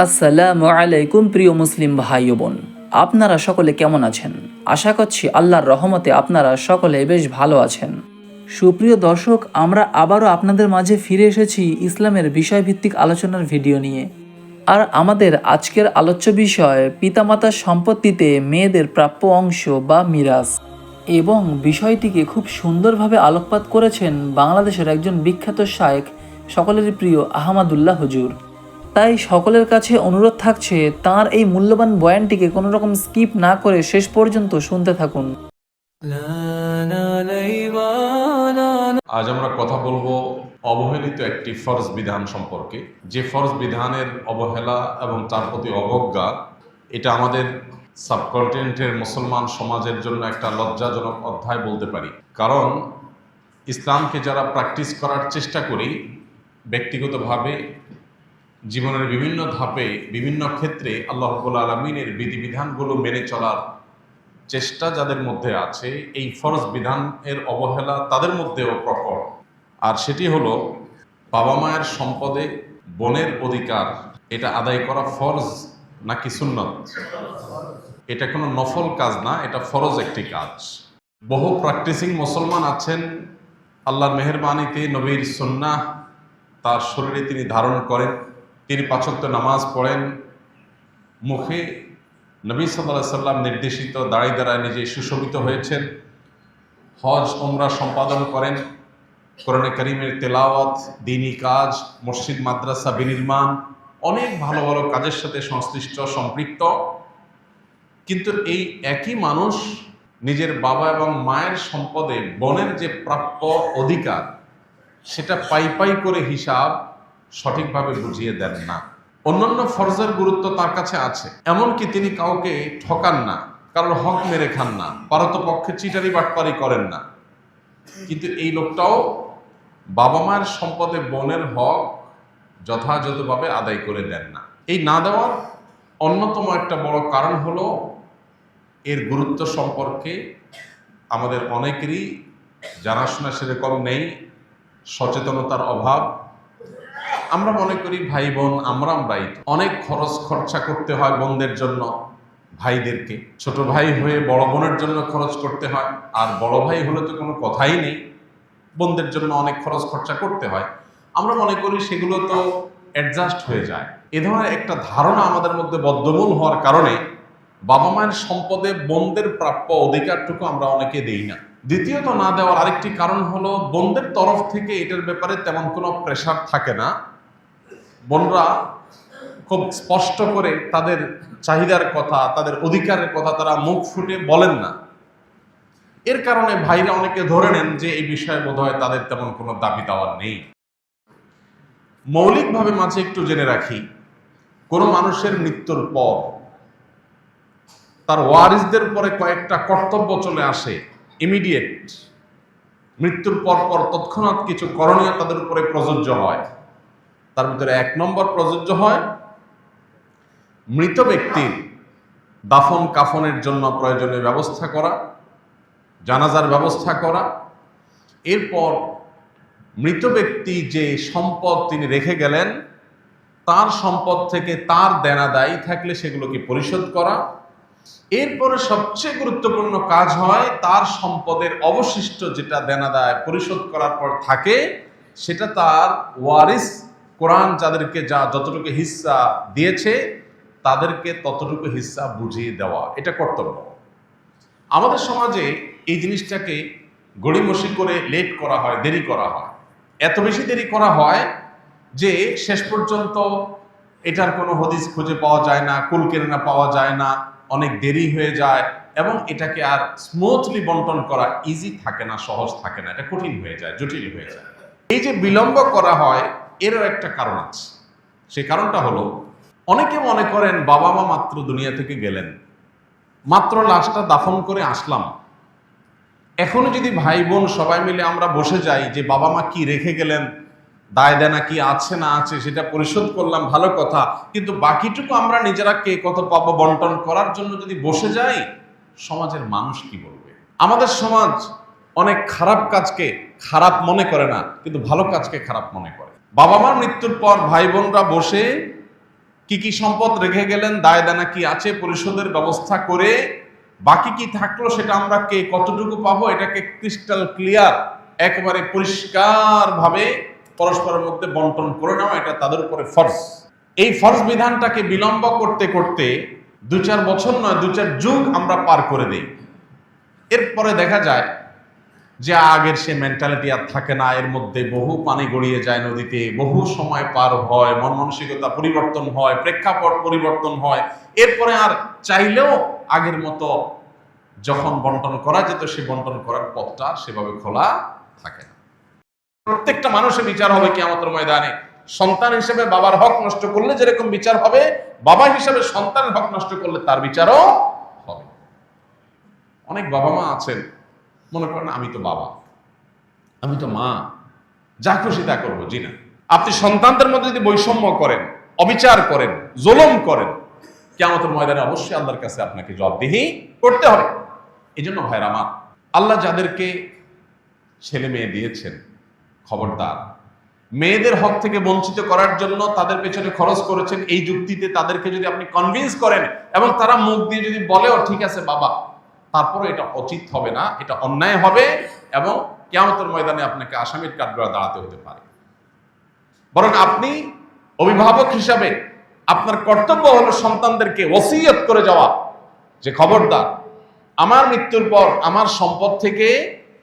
আসসালামু আলাইকুম প্রিয় মুসলিম ভাই বোন। আপনারা সকলে কেমন আছেন? আশা করছি আল্লাহর রহমতে আপনারা সকলে বেশ ভালো আছেন। সুপ্রিয় দর্শক, আমরা আবারও আপনাদের মাঝে ফিরে এসেছি ইসলামের বিষয়ভিত্তিক আলোচনার ভিডিও নিয়ে। আর আমাদের আজকের আলোচ্য বিষয়, পিতামাতার সম্পত্তিতে মেয়েদের প্রাপ্য অংশ বা মিরাজ। এবং বিষয়টিকে খুব সুন্দরভাবে আলোকপাত করেছেন বাংলাদেশের একজন বিখ্যাত শায়েক সকলের প্রিয় আহমাদুল্লাহ হুজুর। তাই সকলের কাছে অনুরোধ থাকছে তার এই মূল্যবান বয়ানটিকে কোনো রকম স্কিপ না করে শেষ পর্যন্ত শুনতে থাকুন। আজ আমরা কথা বলব অবহেলিত একটি ফরজ বিধান সম্পর্কে। যে ফরজ বিধানের অবহেলা এবং তার প্রতি অবজ্ঞা, এটা আমাদের সাবকন্টিনেন্টের মুসলমান সমাজের জন্য একটা লজ্জাজনক অধ্যায় বলতে পারি। কারণ ইসলামকে যারা প্র্যাকটিস করার চেষ্টা করি, ব্যক্তিগতভাবে জীবনের বিভিন্ন ধাপে, বিভিন্ন ক্ষেত্রে আল্লাহ রব্বুল আলমিনের বিধিবিধানগুলো মেনে চলার চেষ্টা যাদের মধ্যে আছে, এই ফরজ বিধানের অবহেলা তাদের মধ্যেও প্রকট আর সেটি হলো, বাবা মায়ের সম্পদে বনের অধিকার, এটা আদায় করা ফরজ নাকি সুন্নত? এটা কোনো নফল কাজ না, এটা ফরজ একটি কাজ। বহু প্র্যাকটিসিং মুসলমান আছেন, আল্লাহর মেহরবানিতে নবীর সুন্নাহ তার শরীরে তিনি ধারণ করেন। তিনি পাঁচক্ত নামাজ পড়েন। মুখে নবী সাল্লাহ সাল্লাম নির্দেশিত দাঁড়িয়ে দাঁড়ায় নিজে সুশোভিত হয়েছেন। হজ ওমরা সম্পাদন করেন। কোরআনে করিমের তেলাওয়াত, দিনী কাজ, মসজিদ, মাদ্রাসা, বিনির্মাণ, অনেক ভালো ভালো কাজের সাথে সংশ্লিষ্ট, সম্পৃক্ত। কিন্তু এই একই মানুষ নিজের বাবা এবং মায়ের সম্পদে বনের যে প্রাপ্য অধিকার, সেটা পাই পাই করে হিসাব সঠিকভাবে বুঝিয়ে দেন না। অন্যান্য ফরজের গুরুত্ব তার কাছে আছে। এমনকি তিনি কাউকে ঠকান না, কারোর হক মেরে খান না, পারতপক্ষে চিটারি বাটপারি করেন না। কিন্তু এই লোকটাও বাবা মায়ের সম্পদে বনের হক যথাযথভাবে আদায় করে দেন না। এই না দেওয়ার অন্যতম একটা বড় কারণ হলো এর গুরুত্ব সম্পর্কে আমাদের অনেকেরই জানাশোনা সেরকম নেই, সচেতনতার অভাব আমরা মনে করি ভাই বোন আমরা আমরাই অনেক খরচ খরচা করতে হয় বোনদের জন্য, ভাইদেরকে। ছোট ভাই হয়ে বড় বোনের জন্য খরচ করতে হয়, আর বড় ভাই হলে তো কোনো কথাই নেই। বোনদের জন্য অনেক খরচ খরচা করতে হয়। আমরা মনে করি সেগুলো তো অ্যাডজাস্ট হয়ে যায়। এ ধরনের একটা ধারণা আমাদের মধ্যে বদ্ধমূল হওয়ার কারণে বাবা মায়ের সম্পদে বোনদের প্রাপ্য অধিকারটুকু আমরা অনেকে দেই না। দ্বিতীয়ত না দেওয়ার আরেকটি কারণ হলো, বোনদের তরফ থেকে এটার ব্যাপারে তেমন কোনো প্রেশার থাকে না। বোনরা খুব স্পষ্ট করে তাদের চাহিদার কথা, তাদের অধিকারের কথা তারা মুখ ফুটে বলেন না। এর কারণে ভাইরা অনেকে ধরে নেন যে এই বিষয়ে বোধহয় তাদের তেমন কোনো দাবি দাওয়া নেই। মৌলিকভাবে মাঝে একটু জেনে রাখি, কোনো মানুষের মৃত্যুর পর তার ওয়ারিসদের উপরে কয়েকটা কর্তব্য চলে আসে ইমিডিয়েট মৃত্যুর পর পর তৎক্ষণাৎ কিছু করণীয় তাদের উপরে প্রযোজ্য হয়। তার ভিতরে এক নম্বর প্রযোজ্য হয় মৃত ব্যক্তির দাফন কাফনের জন্য প্রয়োজনীয় ব্যবস্থা করা, জানাজার ব্যবস্থা করা। এরপর মৃত ব্যক্তি যে সম্পদ তিনি রেখে গেলেন, তার সম্পদ থেকে তার দেনা দায়ী থাকলে সেগুলোকে পরিশোধ করা। এরপরে সবচেয়ে গুরুত্বপূর্ণ কাজ হয় তার সম্পদের অবশিষ্ট যেটা দেনা দায় পরিশোধ করার পর থাকে, সেটা তার ওয়ারিস কোরআন যাদেরকে যা যতটুকু হিস্সা দিয়েছে, তাদেরকে ততটুকু হিস্সা বুঝিয়ে দেওয়া, এটা কর্তব্য। আমাদের সমাজে এই জিনিসটাকে গড়িমসি করে লেট করা হয়, দেরি করা হয়। এত বেশি দেরি করা হয় যে শেষ পর্যন্ত এটার কোনো হদিস খুঁজে পাওয়া যায় না, কুল কেনা পাওয়া যায় না, অনেক দেরি হয়ে যায় এবং এটাকে আর স্মুথলি বন্টন করা ইজি থাকে না, সহজ থাকে না, এটা কঠিন হয়ে যায়, জটিল হয়ে যায়। এই যে বিলম্ব করা হয় এরও একটা কারণ আছে। সেই কারণটা হলো, অনেকে মনে করেন বাবা মা মাত্র দুনিয়া থেকে গেলেন। মাত্র লাশটা দাফন করে আসলাম। এখনও যদি ভাই বোন সবাই মিলে আমরা বসে যাই যে বাবা মা কি রেখে গেলেন, দায় দেনা কি আছে না আছে সেটা পরিশোধ করলাম, ভালো কথা। কিন্তু বাকিটুকু আমরা নিজেরা কে কত পাবো বন্টন করার জন্য যদি বসে যাই, সমাজের মানুষ কি বলবে? আমাদের সমাজ অনেক খারাপ কাজকে খারাপ মনে করে না, কিন্তু ভালো কাজকে খারাপ মনে করে। বাবা মার মৃত্যুর পর ভাই বোনরা বসে কি কি সম্পদ রেখে গেলেন দায় দানা কি আছে, পরিশোধের ব্যবস্থা করে বাকি কি থাকল সেটা আমরা কে কতটুকু পাবো, এটাকে ক্রিস্টাল ক্লিয়ার, একেবারে পরিষ্কার ভাবে পরস্পরের মধ্যে বন্টন করে নেওয়া, এটা তাদের উপরে ফরজ। এই ফরজ বিধানটাকে বিলম্ব করতে করতে দু চার বছর নয় দু চার যুগ আমরা পার করে দিই। এরপরে দেখা যায় যে আগের সে মেন্টালিটি আর থাকে না, এর মধ্যে বহু পানি গড়িয়ে যায় নদীতে, বহু সময় পার হয়, মন মানসিকতা পরিবর্তন হয়, প্রেক্ষাপট পরিবর্তন হয়। এরপরে আর চাইলেও আগের মতো যখন বন্টন করা যেত, সে বন্টন করার পথটা সেভাবে খোলা থাকে না। প্রত্যেকটা মানুষের বিচার হবে কি আমাদের ময়দানে। সন্তান হিসেবে বাবার হক নষ্ট করলে যেরকম বিচার হবে, বাবা হিসেবে সন্তানের হক নষ্ট করলে তার বিচারও হবে। অনেক বাবা মা আছেন মনে করেন আমি তো বাবা, আমি তো মা, যা খুশি তা করব, জি না। আপনি সন্তানদের মধ্যে যদি বৈষম্য করেন, অবিচার করেন, জোলম করেন কেমতের ময়দানে অবশ্যই আল্লাহর কাছে আপনাকে জবাবদিহি করতে হবে। এই জন্য ভাইরা আমার, আল্লাহ যাদেরকে ছেলে মেয়ে দিয়েছেন, খবরদার, মেয়েদের হক থেকে বঞ্চিত করার জন্য তাদের পেছনে খরচ করেছেন, এই যুক্তিতে তাদেরকে যদি আপনি কনভিন্স করেন, এবং তারা মুখ দিয়ে যদি বলেও ঠিক আছে বাবা তারপরে এটা উচিত হবে না, এটা অন্যায় হবে এবং কেয়ামতের ময়দানে আপনাকে আসামির কাঠগড়া দাঁড়াতে হতে পারে। বরং আপনি অভিভাবক হিসাবে আপনার কর্তব্য হলো সন্তানদেরকে ওসিয়ত করে যাওয়া। যে খবরদার, আমার মৃত্যুর পর আমার সম্পদ থেকে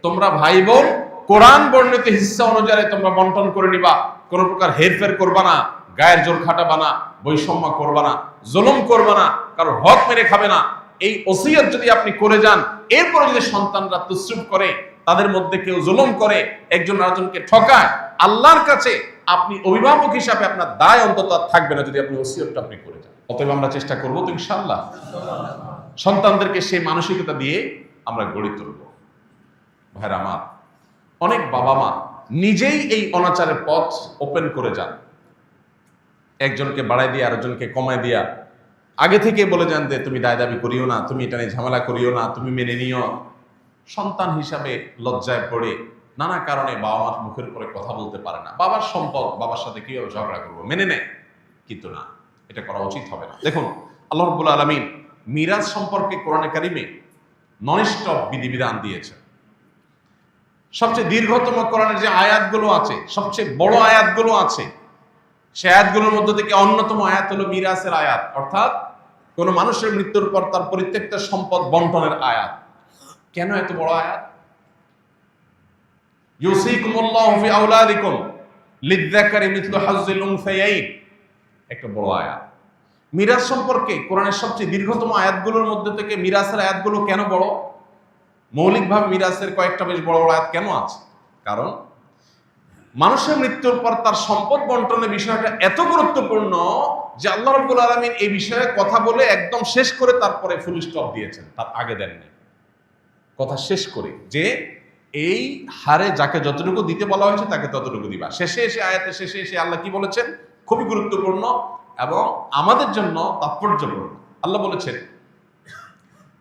তোমরা ভাই বোন কোরআন বর্ণিত হিস্সা অনুযায়ী তোমরা বন্টন করে নিবা। কোনো প্রকার হেরফের করবা না, গায়ের জোর খাটাবা না, বৈষম্য করবা না, জুলুম করবা না, কারোর হক মেরে খাবে না। এই ওসিয়ত যদি আপনি করে যান, এরপরে যদি সন্তানরা তুসরুপ করে, তাদের মধ্যে কেউ জুলুম করে, একজন আরেকজনকে ঠকায়, আল্লাহর কাছে আপনি অভিভাবক হিসাবে আপনার দায় অন্তত থাকবে না যদি আপনি ওসিয়তটা আপনি করে যান। অতএব আমরা চেষ্টা করব তো ইনশাআল্লাহ। সন্তানদেরকে সেই মানসিকতা দিয়ে আমরা গড়ে তুলব। ভাইরা আমার, অনেক বাবা মা নিজেই এই অনাচারের পথ ওপেন করে যান। একজনকে বাড়াই দিয়ে আরেকজনকে কমায় দিয়া আগে থেকে বলে যান যে তুমি দায় দাবি করিও না, তুমি এটা নিয়ে ঝামেলা করিও না, তুমি মেনে নিও। সন্তান হিসাবে লজ্জায় পড়ে নানা কারণে বাবা মার মুখের উপরে কথা বলতে পারে না। বাবার সম্পদ, বাবার সাথে কীভাবে ঝগড়া করব? মেনে নেয় কিন্তু না, এটা করা উচিত হবে না। দেখুন, আল্লাহ রব্বুল আলমিন মিরাজ সম্পর্কে কোরআনে কারিমে ননিষ্ঠ বিধিবিধান দিয়েছে সবচেয়ে দীর্ঘতম কোরআনের যে আয়াতগুলো আছে, সবচেয়ে বড় আয়াতগুলো আছে, সে আয়াতগুলোর মধ্যে থেকে অন্যতম আয়াত হলো মিরাসের আয়াত। অর্থাৎ কোন মানুষের মৃত্যুর পর তার পরিত্যক্ত সম্পদ বন্টনের আয়াত। কেন এত বড় আয়াত? ইউসিকুমুল্লাহু ফি আওলাদিকুম লিযযাকারি মিথলু হাজ্জিল উনসায়াইন একটা বড় আয়াত। মিরাজ সম্পর্কে কোরআনের সবচেয়ে দীর্ঘতম আয়াতগুলোর মধ্যে থেকে মিরাসের আয়াতগুলো কেন বড়? মৌলিকভাবে মিরাসের কয়েকটা বেশ বড় বড় আয়াত কেন আছে? কারণ মানুষের মৃত্যুর পর তার সম্পদ বন্টনের বিষয়টা এত গুরুত্বপূর্ণ যে আল্লাহ রব্বুল আলমিন এই বিষয়ে কথা বলে একদম শেষ করে তারপরে ফুল স্টপ দিয়েছেন। তার আগে দেননি। কথা শেষ করে যে এই হারে যাকে যতটুকু দিতে বলা হয়েছে তাকে ততটুকু দিবা। শেষে এসে আয়াতে শেষে এসে আল্লাহ কি বলেছেন? খুবই গুরুত্বপূর্ণ এবং আমাদের জন্য তাৎপর্যপূর্ণ। আল্লাহ বলেছেন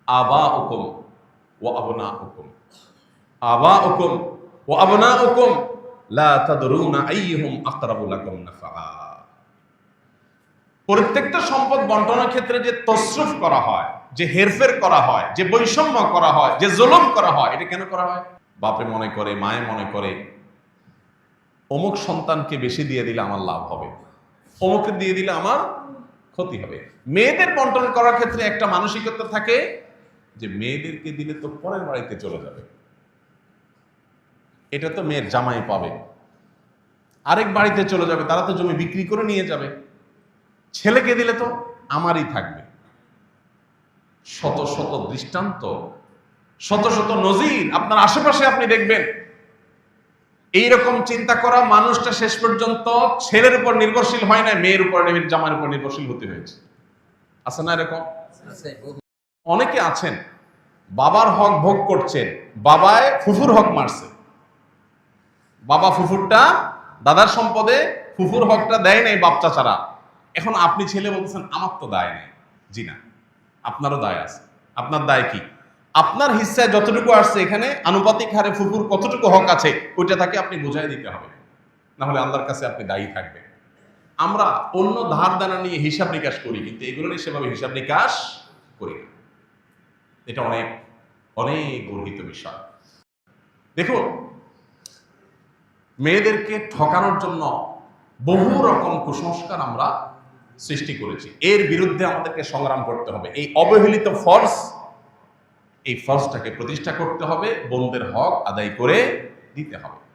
আবা হুকুম ও আবনা হুকুম আবা হুকুম ও আবনা হুকুম লা তাদরুনা আইয়ুহুম আকরাবু লাকুম নাফআ। প্রত্যেকটা সম্পদ বন্টনের ক্ষেত্রে যে তসরুফ করা হয়, যে হেরফের করা হয়, যে বৈষম্য করা হয়, যে জুলুম করা হয়, এটা কেন করা হয়? বাপে মনে করে, মায়ে মনে করে, অমুক সন্তানকে বেশি দিয়ে দিলে আমার লাভ হবে অমুকে দিয়ে দিলে আমার ক্ষতি হবে। মেয়েদের বন্টন করার ক্ষেত্রে একটা মানসিকতা থাকে যে মেয়েদেরকে দিলে তো পরের বাড়িতে চলে যাবে। এটা তো মেয়ের জামাই পাবে। আরেক বাড়িতে চলে যাবে, তারা তো জমি বিক্রি করে নিয়ে যাবে। ছেলেকে দিলে তো আমারই থাকবে। শত শত দৃষ্টান্ত শত শত নজির আপনার আশেপাশে আপনি দেখবেন। এইরকম চিন্তা করা মানুষটা শেষ পর্যন্ত ছেলের উপর নির্ভরশীল হয় না মেয়ের উপর জামার উপর নির্ভরশীল হতে হয়েছে। আছে না এরকম? অনেকে আছেন বাবার হক ভোগ করছেন বাবায় ফুফুর হক মারছে। বাবা ফুফুরটা দাদার সম্পদে ফুফুর হকটা দেয় নাই বাপ চাচারা এখন আপনি ছেলে বলতেছেন, আমার তো দায় নেই। জি না, আপনারও দায় আছে। আপনার দায় কি? আপনার হিস্সায় যতটুকু আসছে এখানে, আনুপাতিক হারে ফুফুর কতটুকু হক আছে, ওইটা তাকে আপনি বুঝাই দিতে হবে। না হলে আল্লাহর কাছে আপনি দায়ী থাকবেন। আমরা অন্য ধার দানা নিয়ে হিসাব নিকাশ করি, কিন্তু এগুলো নিয়ে সেভাবে হিসাব নিকাশ করি এটা অনেক অনেক গর্হিত বিষয়। দেখুন, মেয়েদেরকে ঠকানোর জন্য বহু রকম কুসংস্কার আমরা সৃষ্টি করেছি। এর বিরুদ্ধে আমাদেরকে সংগ্রাম করতে হবে। এই অবহেলিত ফর্স এই ফর্সটাকে প্রতিষ্ঠা করতে হবে। বোনদের হক আদায় করে দিতে হবে।